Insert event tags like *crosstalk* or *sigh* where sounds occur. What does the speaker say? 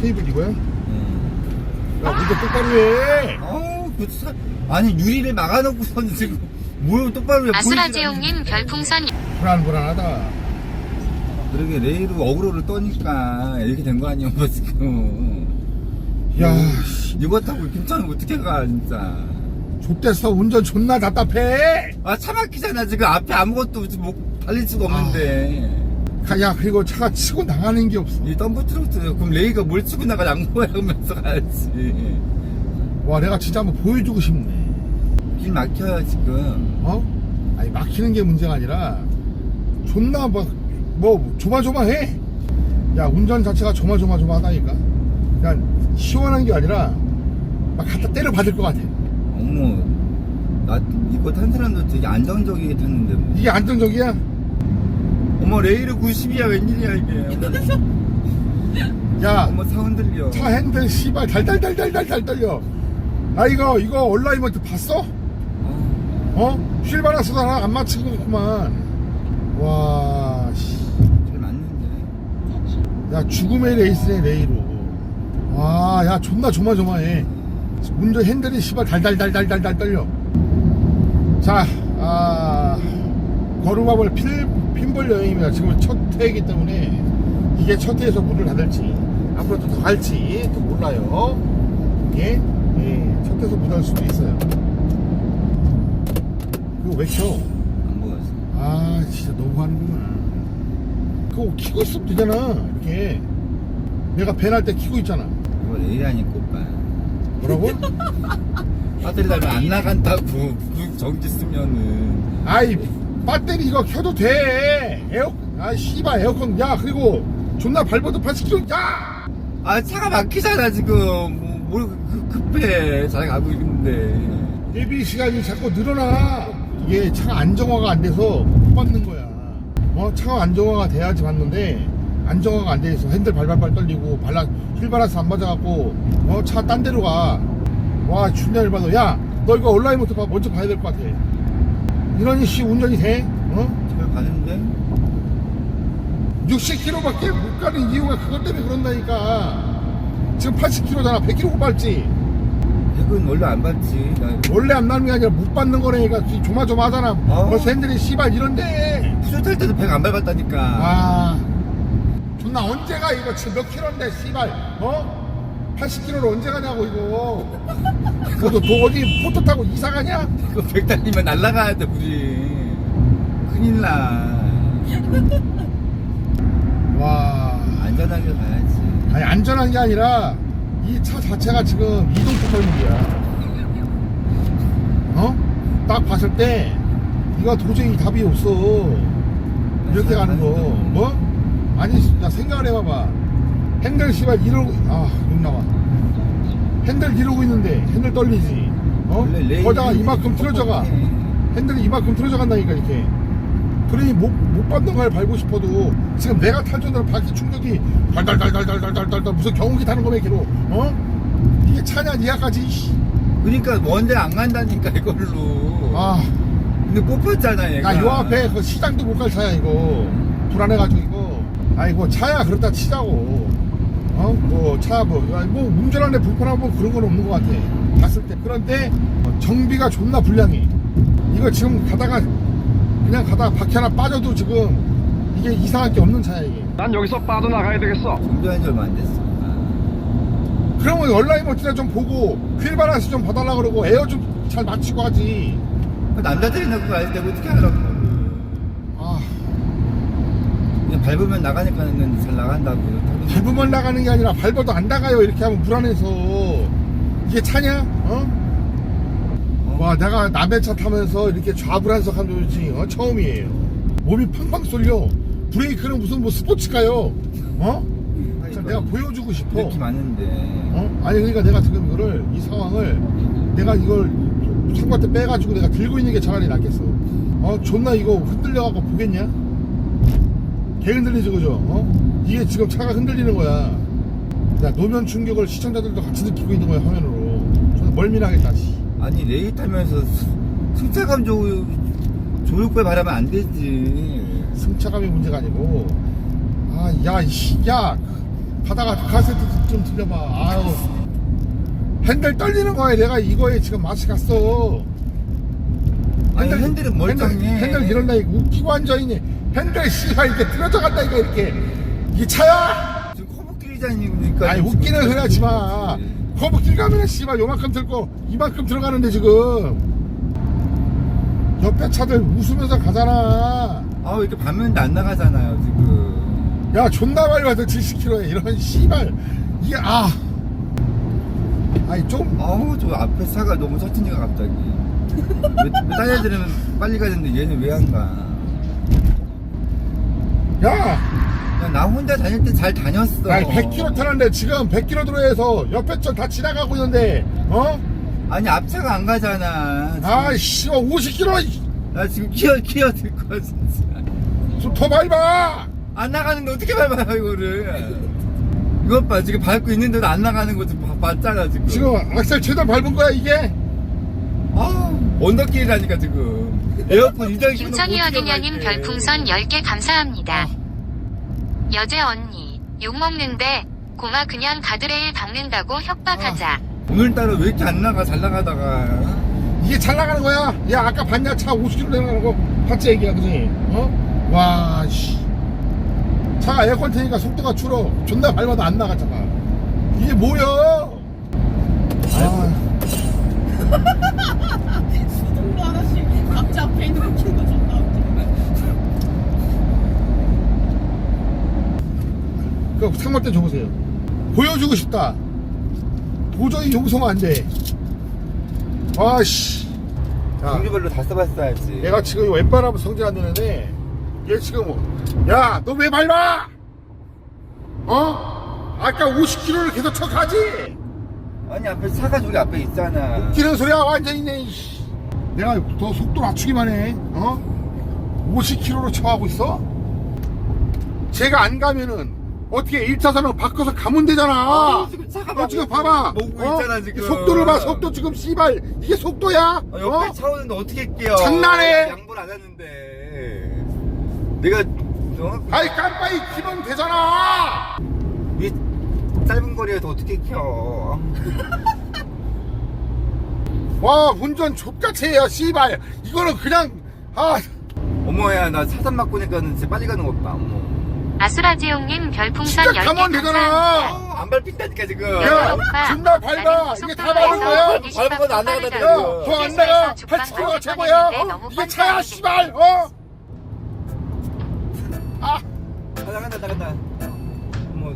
케이블 이거야? 음. 야 운전 똑바로 해 어우, 그 사... 아니, 유리를 막아놓고선 지금, 뭘 똑바로 해. 아수라제용님 별풍선 불안 불안하다 그러게, 레이로 어그로를 떠니까, 이렇게 된 거 아니야, 뭐, 지금. 야 이거 타고 김천은 어떻게 가, 진짜. 좆됐어 운전 존나 답답해 아, 차 막히잖아. 지금 앞에 아무것도 없이 뭐, 달릴 수가 없는데. 가- 야 그리고 차가 치고 나가는 게 없어 이 덤프트럭트, 그럼 레이가 뭘 치고 나가 양보야 하면서 가야지. 와 내가 진짜 한번 보여주고 싶네 길 막혀요, 지금. 어? 아니 막히는 게 문제가 아니라 존나 막 뭐 조마조마해 야 운전 자체가 조마조마조마하다니까 그냥 시원한 게 아니라 막 갖다 때려 받을 것 같아 어머, 나 이거 탄 사람도 되게 안정적이게 탔는데. 뭐. 이게 안정적이야? 어머, 레이를 90이야, 웬일이야, 이게. 야 어머, 차 흔들려. 차 핸들 씨발 달달달달달달 떨려 아 이거 이거 온라인먼트 봤어? 어, 어? 휠 바라스 하나 안 맞추고만 와 씨. 잘 맞는데. 야 죽음의 레이스네 레이로 와야 존나 조마조마해 운전 핸들이 씨발 달달달달달달 떨려 자 아, 거루마블 필, 핀볼 여행입니다 지금 첫 회이기 때문에 이게 첫 회에서 문을 닫을지 앞으로 또더 갈지 또 몰라요 이게 예, 첫 회에서 문 닫을 수도 있어요 그거 왜 켜? 안 보였어. 아 진짜 너무 하는구나 그거 키고 있으면 되잖아 이렇게 내가 배날 때 키고 있잖아 이거 레이라니까, 오빠. 뭐라고? *laughs* 배터리 달면 안 나간다고. 그 전기 쓰면은. 아이 배터리 이거 켜도 돼. 에어 아 씨발 에어컨. 야 그리고 존나 밟아도 80km 야! 아, 차가 막히잖아, 지금. 뭐, 뭘 그- 급해. 잘 가고 있는데. 예비 시간이 자꾸 늘어나. 이게 차가 안정화가 안 돼서 못 받는 거야. 어 차가 안정화가 돼야지 받는데 안정화가 안돼 있어 핸들 발발발 떨리고 발라 휠 바라스 안 맞아갖고 어 차 딴 데로 가와 준비를 받아. 야너 이거 온라인 부터 봐. 먼저 봐야 될 것 같아 이런 씨 운전이 돼? 어? 잘 가는데? 60km밖에 못 가는 이유가 그것 때문에 그런다니까 지금 80km잖아 100km 못 밟지 백은 원래 안 받지. 나 원래 안 나는 게 아니라 못 받는 거라니까 조마조마하잖아 어. 벌써 핸들이 씨발 이런데 푸조 탈 때도 백 안 밟았다니까. 아 존나 언제가 이거 지금 몇 킬로인데 씨발 어? 80킬로를 언제 가냐고 이거 그것도 또 어디 포토 타고 이사 가냐? 그거 백 달리면 날라가야 돼, 우리. 큰일 나. 와 안전하게 가야지. 아니 안전한 게 아니라 이 차 자체가 지금 이동 폭발물이야 어? 딱 봤을 때 이거 도저히 답이 없어 이렇게 가는 거 뭐? 아니 야 생각을 해봐봐 핸들 씨발 이러고 아 욕 나와 핸들 이러고 있는데 핸들 떨리지 어? 거다가 이만큼 틀어져가 핸들이 이만큼 틀어져 간다니까 이렇게 그러니 못, 못 받는 걸 밟고 싶어도 지금 내가 탈 정도로 바퀴 충격이 달달달달달달달달 무슨 경운기 타는 거면 기로 어? 이게 차냐 니가까지 씨. 그러니까 먼데 안 간다니까, 이걸로. 아, 근데 뽑혔잖아, 얘가. 야, 요 앞에 그 시장도 못 갈 차야 이거 불안해가지고 이거 아이 뭐 차야 그렇다 치자고 차 뭐 뭐 운전하는데 불편하고 뭐 그런 건 없는 것 같아 봤을 때 그런데 어, 정비가 존나 불량해 이거 지금 가다가 그냥 가다가 바퀴 하나 빠져도 지금 이게 이상할 게 없는 차야 이게 난 여기서 빠져나가야 되겠어. 준비한 지 얼마 안 됐어. 아. 그러면 온라인 모티나 좀 보고 휠 바란스 좀 봐달라 그러고 에어 좀 잘 맞추고 하지 그 남자들이 넣고 가야지 내가 어떻게 하라고. 아 그냥 밟으면 나가니까는 잘 나간다고. 밟으면 나가는 게 아니라 밟아도 안 나가요 이렇게 하면 불안해서 이게 차냐? 어? 와 내가 남의 차 타면서 이렇게 좌불안석 한 적이 어? 처음이에요 몸이 팡팡 쏠려 브레이크는 무슨 뭐 스포츠카요 어? 그래서 내가 보여주고 싶어 이렇게 많은데. 어? 아니 그러니까 내가 지금 이거를 이 상황을 내가 이걸 상관대 빼가지고 내가 들고 있는 게 차라리 낫겠어 어 존나 이거 흔들려갖고 보겠냐 개 흔들리지 그죠? 어? 이게 지금 차가 흔들리는 거야. 야 노면 충격을 시청자들도 같이 느끼고 있는 거야 화면으로. 저는 멀미나겠다 씨. 아니 레이 타면서 수- 승차감 좋 좋을 걸 바라면 안 되지. 승차감이 문제가 아니고. 아야야! 가다가 카세트 좀 들려봐. 아유. 핸들 떨리는 거야 내가 이거에 지금 맛이 갔어. 아니 핸들은 멀쩡해. 핸들, 핸들 이런다 이거 웃기고 앉아있니 핸들 씨발 이렇게 틀어져 간다 이거 이렇게. 이게 차야? 지금 커브길이잖니까 아니 웃기는 소리 하지. 마 거북길 가면은 씨발 요만큼 들고 이만큼 들어가는데 지금. 옆에 차들 웃으면서 가잖아. 아왜 이렇게 반면도 안 나가잖아요 지금. 야 존나 밟아서 70km에 이런 씨발. 이게 아. 아니 좀. 아우 저 앞에 차가 너무 천천히 가 갑자기. 왜, 왜 딸애들은 빨리 가는데 얘는 왜 안 가? 야, 야, 나 혼자 다닐 때 잘 다녔어. 아니 100km 타는데 지금 100km 도로에서 옆에 차 다 지나가고 있는데 어? 아니 앞차가 안 가잖아. 아씨 50km 나 지금 키어 키어 들 거야 진짜. 더 밟아! 안 나가는데 어떻게 밟아요 이거를? 이것 봐 지금 밟고 있는데도 안 나가는 거 지금 봐- 봤잖아 지금. 지금 악셀 최대한 밟은 거야 이게? 아 언덕길이라니까 지금 에어컨 이장 김천희 어디냐님 별풍선 10개 감사합니다. 여제 언니, 욕 먹는데, 고마 그냥 가드레일 박는다고 협박하자. 오늘따라 왜 이렇게 안 나가 잘 나가다가? 이게 잘 나가는 거야? 야 아까 봤냐? 차 50km 내려가는 거 봤지? 얘기야 그지? 어? 와 씨. 차가 에어컨 트니까 속도가 줄어. 존나 밟아도 안 나가잖아. 이게 뭐야 아, *laughs* 수동로 하나씩 각자 앞에 있는 거 키는 거 존나 웃기네. 그 상말 때 줘보세요. 보여주고 싶다. 도저히 용서가 안 돼. 아씨. 자 종류별로 다 써봤어야지. 얘가 지금 왼바람 성질 안 내는데 얘 지금 야너 왜 밟아? 어? 아까 50km를 계속 쳐 가지? 아니 앞에 차가 저기 앞에 있잖아. 웃기는 소리야 완전히 내 이씨. 내가 더 속도 낮추기만 해. 어? 50km로 쳐가고 있어? 제가 안 가면은 어떻게 1차선을 바꿔서 가면 되잖아. 아, 지금 너막 지금 봐봐. 오고 어? 있잖아, 지금. 속도를 봐. 속도 지금 씨발. 이게 속도야. 아, 옆에 어? 차 오는데 어떻게 끼어 장난해? 양보를 안 했는데. 내가 어? 아이 깜빡이 키면 되잖아. 이 짧은 거리에서 어떻게 끼어 *laughs* 와 운전 족같이 해요 씨발. 이거는 그냥 아. 어머야 나 차단 맞고 니까는 진짜 빨리 가는 것봐 어머 아수라지용님 별풍선 진짜 10개 가면 되잖아. 감사합니다. 안 밟힌다니까 지금 야, 존나 밟아. 이게 다 밟은 거야? 밟은 건안 나가다 시방 지금. 야, 빠르다고 더안 휴게소에서 나가. 죽방 80km가 걸릴 최고야. 뻔했는데 어? 너무 이게 차야, 씨발. 어? 아, 아, 나간다 나간다 어머